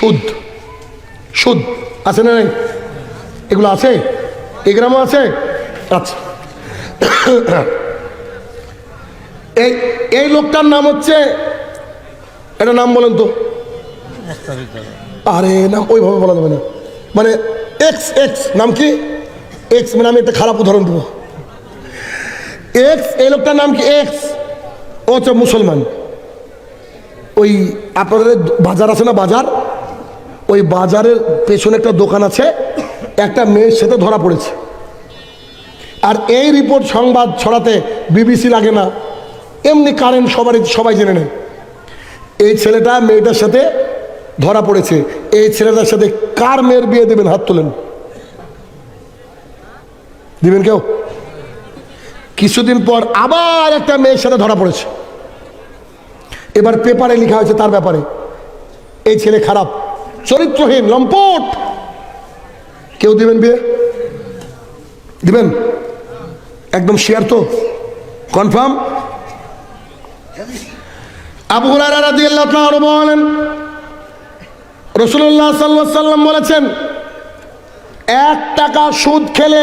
সুদ। সুদ। আছে না নাই? এগুলো আছে? এই গ্রামও আছে? আচ্ছা। এই এই লোকটার নাম হচ্ছে এটা নাম বলেন তো। আরে না ওইভাবে বলা যাবে না। মানে এক্স এক্স নাম কি? এক্স মানে আমি একটা খারাপ উদাহরণ দেবো। এক্স এই লোকটার নাম কি এক্স ও হচ্ছে মুসলমান। ওই আপনাদের বাজার আছে না বাজার? ওই বাজারের পেছনে একটা দোকান আছে, একটা মেয়ের সাথে ধরা পড়েছে। আর এই রিপোর্ট সংবাদ ছড়াতে বিবিসি লাগে না। এমনি কারেন্ট সবারই, সবাই জেনে নেয়। এই ছেলেটা মেয়েটার সাথে ধরা পড়েছে। এই ছেলেটার সাথে কার মেয়ের বিয়ে দেবেন? হাত তোলেন। দিবেন কেউ? কিছুদিন পর আবার একটা মেয়ের সাথে ধরা পড়েছে। এবার পেপারে লেখা হয়েছে তার ব্যাপারে। এই ছেলে খারাপ। চরিত্রহীন, লম্পট। কেউ দিবেন বিয়ে? দিবেন? একদম শেয়ার তো। কনফার্ম আবু আরও বলেন রসুল্লাহ সাল্লাম বলেছেন, এক টাকা সুদ খেলে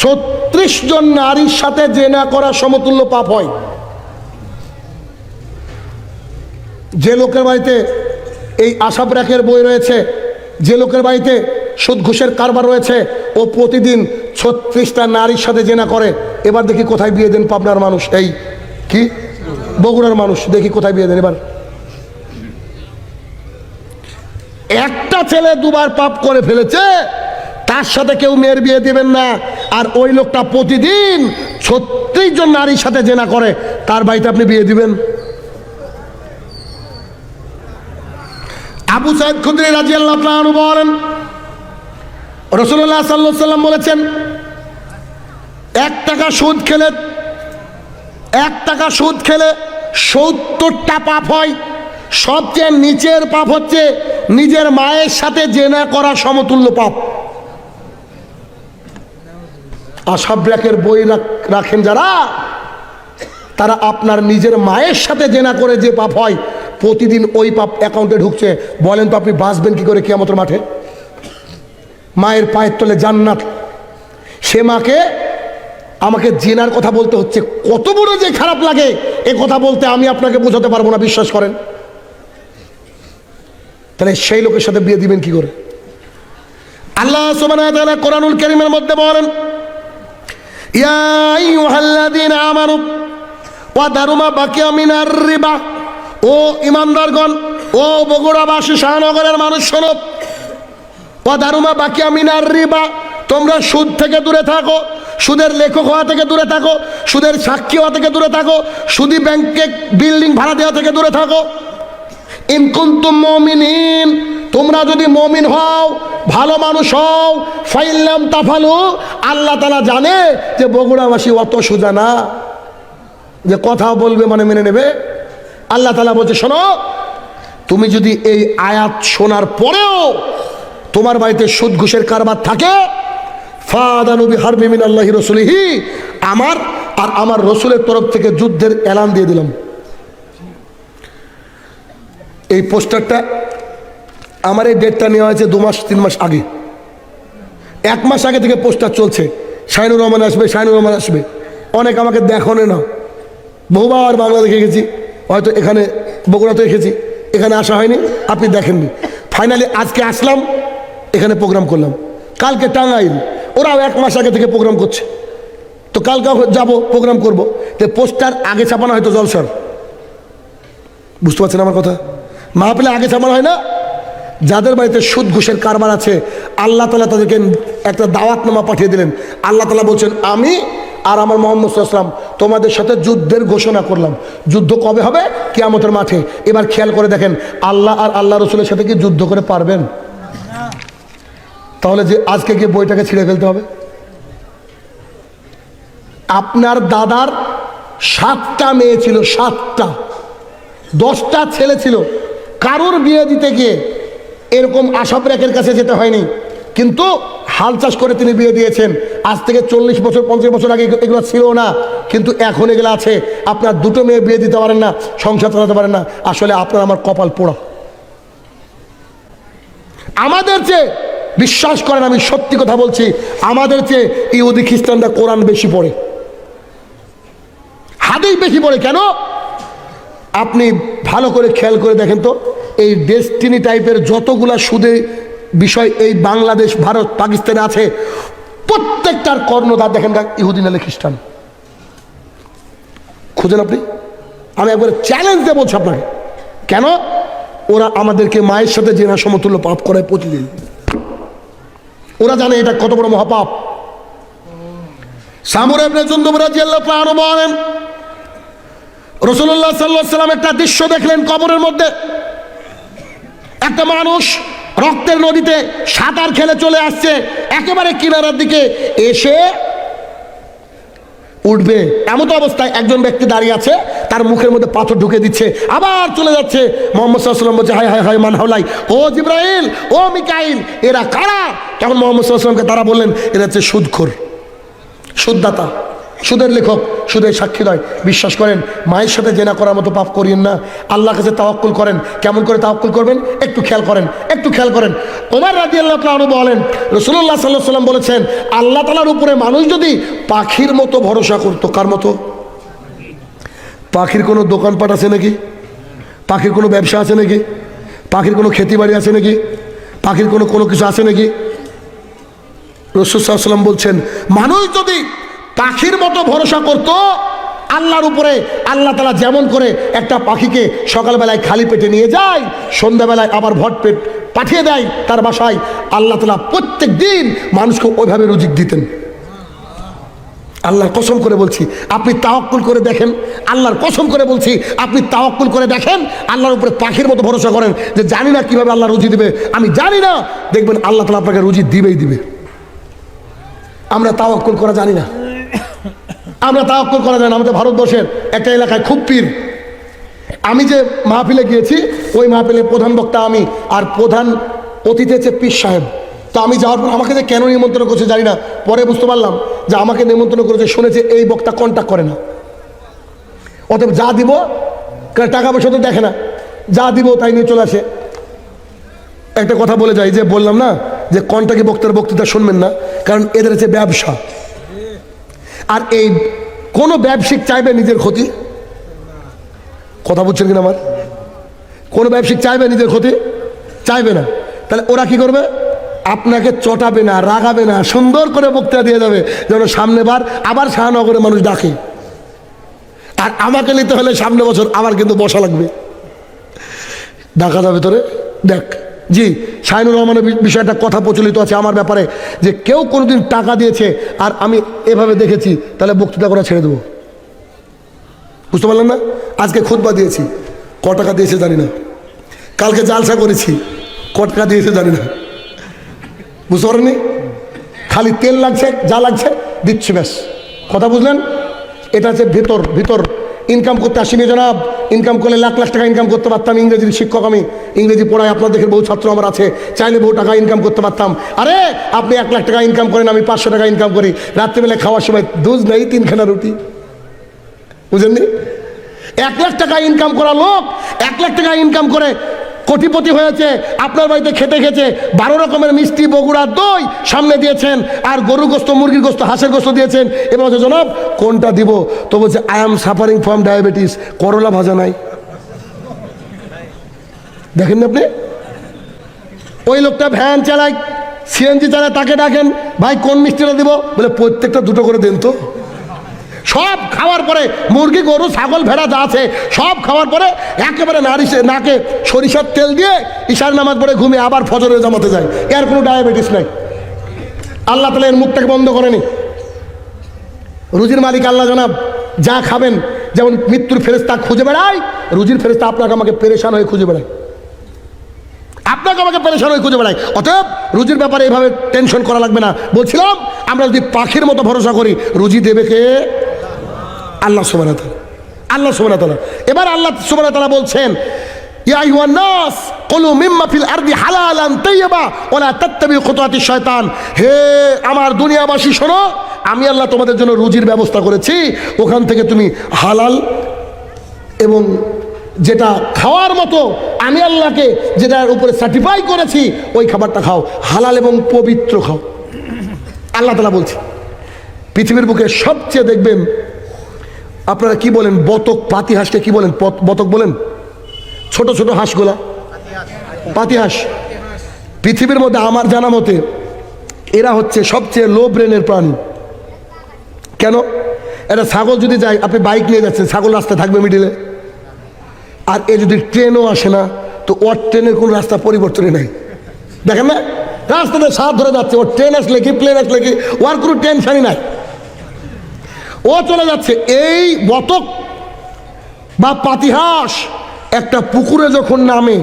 ছত্রিশ জন নারীর সাথে জেনা করা সমতুল্য পাপ হয়। যে লোকের বাড়িতে এই আশাব র্যাকের বই রয়েছে। যে লোকের বাড়িতে সুদ ঘুষের কারবার রয়েছে, ও প্রতিদিন ছত্রিশটা নারীর সাথে জেনা করে। এবার দেখি কোথায় বিয়ে দেন পাবনার মানুষ। এই, কি? বগুড়ার মানুষ। দেখি কোথায় বিয়ে দেন এবার। একটা ছেলে দুবার পাপ করে ফেলেছে, তার সাথে কেউ মেয়ের বিয়ে দেবেন না। আর ওই লোকটা প্রতিদিন ছত্রিশ জন নারীর সাথে জেনা করে। তার বাড়িতে আপনি বিয়ে দিবেন? আবু সাইদ খুদ্রি রাজি আল্লাহ বলেন রসুল্লাহ সাল্লাহ সাল্লাম বলেছেন, এক টাকা সুদ খেলে, এক টাকা সুদ খেলে সত্তরটা পাপ হয়। সবচেয়ে নিচের পাপ হচ্ছে নিজের মায়ের সাথে জেনা করা সমতুল্য পাপ। আসাব ব্র্যাকের বই রাখ- রাখেন যারা, তারা আপনার নিজের মায়ের সাথে জেনা করে যে পাপ হয় প্রতিদিন ওই পাপ অ্যাকাউন্টে ঢুকছে। বলেন তো আপনি বাঁচবেন কি করে কিয়ামতের মাঠে? মায়ের পায়ের তলে জান্নাত। সে মাকে আমাকে জেনার কথা বলতে হচ্ছে। কত বড় যে খারাপ লাগে, এ কথা বলতে আমি আপনাকে বোঝাতে পারব না, বিশ্বাস করেন। তাহলে সেই লোকের সাথে বিয়ে দিবেন কি করে? আল্লাহ সুবহানাহু কোরআনুল কারীমের মধ্যে বলেন, ইয়া আইয়ুহাল্লাযীনা আমানু, ওয়া দারুমা বাকিয়া মিনার রিবা। ও ইমানদারগণ, ও বগুড়াবাসী, শাহনগরের মানুষ, শোনো। ও দারুমা মিনার রিবা, তোমরা সুদ থেকে দূরে থাকো, সুদের লেখক হওয়া থেকে দূরে থাকো, সুদের সাক্ষী হওয়া থেকে দূরে থাকো, সুদি ব্যাংকে বিল্ডিং ভাড়া দেওয়া থেকে দূরে থাকো। ইনকুন্তুম মমিনিন, তোমরা যদি মমিন হও, ভালো মানুষ হও ফাইল্লাম তাফালু, আল্লাহ তালা জানে যে বগুড়াবাসী অত সোজা না। যে কথা বলবে মানে মেনে নেবে। আল্লাহ তালা বলছে, শোনো, তুমি যদি এই আয়াত শোনার পরেও তোমার বাড়িতে সুদ ঘুষের কারবার থাকে ফাদানুবি হারবিমিন আল্লাহি রসুলিহি, আমার আর আমার রসুলের তরফ থেকে যুদ্ধের এলান দিয়ে দিলাম। এই পোস্টারটা আমার এই ডেটটা নেওয়া হয়েছে দু মাস, তিন মাস আগে। এক মাস আগে থেকে পোস্টার চলছে। শাহিনুর রহমান আসবে, শাহিনুর রহমান আসবে। অনেক আমাকে দেখনে না। বহুবার বাংলা দেখে গেছি। হয়তো এখানে বগুড়াতে এসেছি, এখানে আসা হয়নি, আপনি দেখেননি। ফাইনালি আজকে আসলাম, এখানে প্রোগ্রাম করলাম। কালকে টাঙ্গাইল, ওরাও এক মাস আগে থেকে প্রোগ্রাম করছে। তো কালকে যাব প্রোগ্রাম করব। তো পোস্টার আগে ছাপানো হয়তো জলসার বুঝতে পারছেন আমার কথা? মাহফিলে আগে ছাপানো হয় না? যাদের বাড়িতে সুদ ঘুষের কারবার আছে, আল্লাহ তালা তাদেরকে একটা দাওয়াতনামা পাঠিয়ে দিলেন। আল্লাহ তালা বলছেন, আমি আর আমার মোহাম্মদ সাল্লাম তোমাদের সাথে যুদ্ধের ঘোষণা করলাম। যুদ্ধ কবে হবে? কিয়ামতের মাঠে। এবার খেয়াল করে দেখেন, আল্লাহ আর আল্লাহ রসুলের সাথে কি যুদ্ধ করে পারবেন? তাহলে যে আজকে গিয়ে বইটাকে ছিঁড়ে ফেলতে হবে। আপনার দাদার সাতটা মেয়ে ছিল, সাতটা। দশটা ছেলে ছিল। কারোর বিয়ে দিতে গিয়ে এরকম আশাব রেখের কাছে যেতে হয়নি। কিন্তু হাল চাষ করে তিনি বিয়ে দিয়েছেন। আজ থেকে চল্লিশ বছর, পঞ্চাশ বছর আগে এগুলো- ছিল না। কিন্তু এখন এগুলো আছে। আপনার দুটো মেয়ে বিয়ে দিতে পারেন না, সংসার চালাতে পারেন না। আসলে আপনার আমার কপাল পোড়া। আমাদের চেয়ে, বিশ্বাস করেন আমি সত্যি কথা বলছি, আমাদের চেয়ে ইহুদি খ্রিস্টানরা কোরআন বেশি পড়ে। হাদিস বেশি পড়ে কেন? আপনি ভালো করে খেয়াল করে দেখেন তো, এই ডেস্টিনি টাইপের যতগুলা সুদে বিষয় এই বাংলাদেশ, ভারত, পাকিস্তানে আছে। প্রত্যেকটার কর্ণধার দেখেন গা ইহুদি নালে খ্রিস্টান। খুঁজেন আপনি? আমি একবার চ্যালেঞ্জ বলছি আপনাকে। কেন? ওরা আমাদেরকে মায়ের সাথে জেনা সমতুল্য পাপ করে প্রতিদিন। ওরা জানে এটা কত বড় মহাপাপ। রসুল্লাহ সাল্লাহ সাল্লাম একটা দৃশ্য দেখলেন কবরের মধ্যে। একটা মানুষ রক্তের নদীতে সাঁতার খেলে চলে আসছে, একেবারে কিনারার দিকে। এসে উঠবে এমন তো অবস্থায় একজন ব্যক্তি দাঁড়িয়ে আছে, তার মুখের মধ্যে পাথর ঢুকে দিচ্ছে, আবার চলে যাচ্ছে। মোহাম্মদ সাল্লাম বলছে হাই হাই হাই মান হাওলাই ও জিব্রাইল, ও মিকাইল, এরা কারা? তখন মোহাম্মদ সাল্লামকে তারা বললেন, এরা হচ্ছে সুদখোর, সুদদাতা। সুদের লেখক, সুদের সাক্ষী নয়। বিশ্বাস করেন, মায়ের সাথে জেনা করার মতো পাপ করিয়েন না। আল্লাহ কাছে তাওয়াক্কুল করেন। কেমন করে তাওয়াক্কুল করবেন? একটু খেয়াল করেন, একটু খেয়াল করেন। ওমর রাজি আল্লাহ তালু বলেন রসুল্লাহ সাল্লাহ সাল্লাম বলেছেন, আল্লাহ তালার উপরে মানুষ যদি পাখির মতো ভরসা করতো, কার মতো? পাখির কোনো দোকানপাট আছে নাকি? পাখির কোনো ব্যবসা আছে নাকি? পাখির কোনো খেতি বাড়ি আছে নাকি? পাখির কোনো কোনো কিছু আছে নাকি? রসুসাল্লাম বলছেন, মানুষ যদি পাখির মতো ভরসা করত, আল্লাহর উপরে আল্লাহ তালা যেমন করে একটা পাখিকে সকালবেলায় খালি পেটে নিয়ে যায়, সন্ধ্যাবেলায় আবার ভট পেট পাঠিয়ে দেয় তার বাসায়, আল্লাহ তালা প্রত্যেক দিন মানুষকে ওইভাবে রুজিক দিতেন। আল্লাহর কসম করে বলছি, আপনি তাওয়াক্কুল করে দেখেন, আল্লাহর কসম করে বলছি, আপনি তাওয়াক্কুল করে দেখেন, আল্লাহর উপরে পাখির মতো ভরসা করেন যে জানি না কীভাবে আল্লাহ রুজি দিবে, আমি জানি না, দেখবেন আল্লাহ তালা আপনাকে রুজি দিবেই দিবে। আমরা তাওয়াক্কুল করা জানি না। আমরা তাওয়াক্কুল করা যায় না, আমাদের ভারতবর্ষের একটা এলাকায় খুব পীর। আমি যে মাহফিলে গিয়েছি, ওই মাহফিলের প্রধান বক্তা আমি, আর প্রধান অতিথি হচ্ছে পীর সাহেব। তো আমি যাওয়ার পর আমাকে যে কেন নিমন্ত্রণ করছে জানি না, পরে বুঝতে পারলাম যে আমাকে নিমন্ত্রণ করেছে, শুনেছে এই বক্তা কন্ট্যাক্ট করে না। অতএব যা দিব টাকা পয়সা তো দেখে না, যা দিব তাই নিয়ে চলে আসে। একটা কথা বলে যাই, যে বললাম না, যে কন্টাকে বক্তার বক্তৃতা শুনবেন না, কারণ এদের হচ্ছে ব্যবসা। আর এই কোনো ব্যবসায়িক চাইবে নিজের ক্ষতি? কথা বুঝছেন কিনা আমার? কোনো ব্যবসায়িক চাইবে নিজের ক্ষতি? চাইবে না। তাহলে ওরা কি করবে? আপনাকে চটাবে না, রাগাবে না, সুন্দর করে বক্তৃতা দিয়ে যাবে, যেন সামনে বার আবার শাহনগরে মানুষ ডাকে। আর আমাকে নিতে হলে সামনে বছর আবার কিন্তু বসা লাগবে। ডাকা যাবে তোরে? দেখ জি, শাহিনুর রহমানের বিষয়টা কথা প্রচলিত আছে আমার ব্যাপারে, যে কেউ কোনোদিন টাকা দিয়েছে আর আমি এভাবে দেখেছি, তাহলে বক্তৃতা করা ছেড়ে দেবো। বুঝতে পারলাম না? আজকে খুতবা দিয়েছি। ক টাকা দিয়েছে জানি না। কালকে জালসা করেছি। ক টাকা দিয়েছে জানি না। বুঝতে পারেননি? খালি তেল লাগছে, যা লাগছে, দিচ্ছি ব্যাস। কথা বুঝলেন? এটা হচ্ছে ভিতর ভিতর। ইনকাম করতে আসিনি জনাব। ইনকাম করলে লাখ লাখ টাকা ইনকাম করতে পারতাম। ইংরেজির শিক্ষক আমি। ইংরেজি পড়ায় আপনার দেখে বহু ছাত্র আমার আছে। চাইলে বহু টাকা ইনকাম করতে পারতাম। আরে, আপনি এক লাখ টাকা ইনকাম করেন, আমি পাঁচশো টাকা ইনকাম করি। রাত্রিবেলা খাওয়ার সময় দুধ নেই, তিনখানা রুটি। বুঝেননি? এক লাখ টাকা ইনকাম করা লোক, এক লাখ টাকা ইনকাম করে কোটিপতি হয়েছে, আপনার বাড়িতে খেতে খেতে বারো রকমের মিষ্টি, বগুড়া দই সামনে দিয়েছেন, আর গরু গোস্ত, মুরগির গোস্ত, হাঁসের গোস্ত দিয়েছেন। এবং বলছে, জনাব, কোনটা দিব? তো বলছে I am suffering from diabetes করলা ভাজা নাই। দেখেন না আপনি? ওই লোকটা ভ্যান চালায়, সিএনজি চালায়, তাকে ডাকেন, ভাই, কোন মিষ্টিটা দিব? বলে, প্রত্যেকটা দুটো করে দেন তো। সব খাওয়ার পরে মুরগি, গরু, ছাগল, ভেড়া যা আছে, সব খাওয়ার পরে একেবারে নারিশে নাকে সরিষার তেল দিয়ে ঈশার নামাজ পড়ে ঘুমিয়ে আবার ফজরে জামাতে যায়। এর কোনো ডায়াবেটিস নাই। আল্লাহ তালা এর মুখটাকে বন্ধ করেনি। রুজির মালিক আল্লাহ জনাব যা খাবেন, যেমন মৃত্যুর ফেরেস্তা খুঁজে বেড়ায়, রুজির ফেরেস্তা আপনাকে আমাকে পেরেশান হয়ে খুঁজে বেড়ায়। আপনাকে আমাকে পেরেশান হয়ে খুঁজে বেড়ায়। অতএব রুজির ব্যাপারে এভাবে টেনশন করা লাগবে না। বলছিলাম, আমরা যদি পাখির মতো ভরসা করি, রুজি দেবে কে? আল্লাহ সুবাহ আল্লাহ সুবাহ এবার আল্লাহ সুবাহ বলছেন, ইয়া আইয়ুহান নাস, কুলু মিম্মা ফিল আরদি হালালান তাইয়্যিবা, ওয়ালা তাত্তাবিউ খুতুওয়াতিশ শয়তান হে আমার দুনিয়াবাসী, শোনো, আমি আল্লাহ তোমাদের জন্য রুজির ব্যবস্থা করেছি। ওখান থেকে তুমি হালাল এবং যেটা খাওয়ার মতো আমি আল্লাহকে যেটার উপরে সার্টিফাই করেছি, ওই খাবারটা খাও। হালাল এবং পবিত্র খাও। আল্লাহ তালা বলছি, পৃথিবীর বুকে সবচেয়ে দেখবেন আপনারা কি বলেন, বতক, পাতি হাঁসকে কি বলেন বতক বলেন? ছোট ছোট হাঁসগুলা? পাতি হাঁস। পৃথিবীর মধ্যে আমার জানা মতে, এরা হচ্ছে সবচেয়ে লো ব্রেনের প্রাণী। কেন? এটা ছাগল যদি যায়, আপনি বাইক নিয়ে যাচ্ছেন, ছাগল রাস্তা থাকবে মিডিলে আর এ যদি ট্রেনও আসে না, তো ওর ট্রেনের কোনো রাস্তা পরিবর্তনই নাই। দেখেন না? রাস্তাতে সাপ ধরে যাচ্ছে, ওর ট্রেন আসলে কি প্লেন আসলে কি, ওর কোনো টেনশনই নাই। ও চলে যাচ্ছে। এই বতক বা পাতিহাস একটা পুকুরে যখন নামে,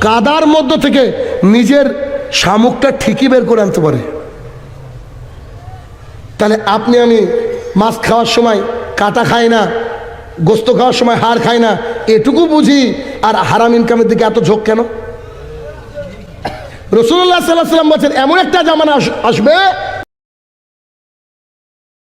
কাদার মধ্য থেকে নিজের শামুকটা ঠিকই বের করে আনতে পারে। তাহলে আপনি আমি মাছ খাওয়ার সময় কাটা খাই না, গোস্ত খাওয়ার সময় হাড় খাই না, এটুকু বুঝি আর হারাম ইনকামের দিকে এত ঝোঁক কেন? রসুল্লাহ সাল্লাহ সাল্লাম বলছেন, এমন একটা জামানা আস- আসবে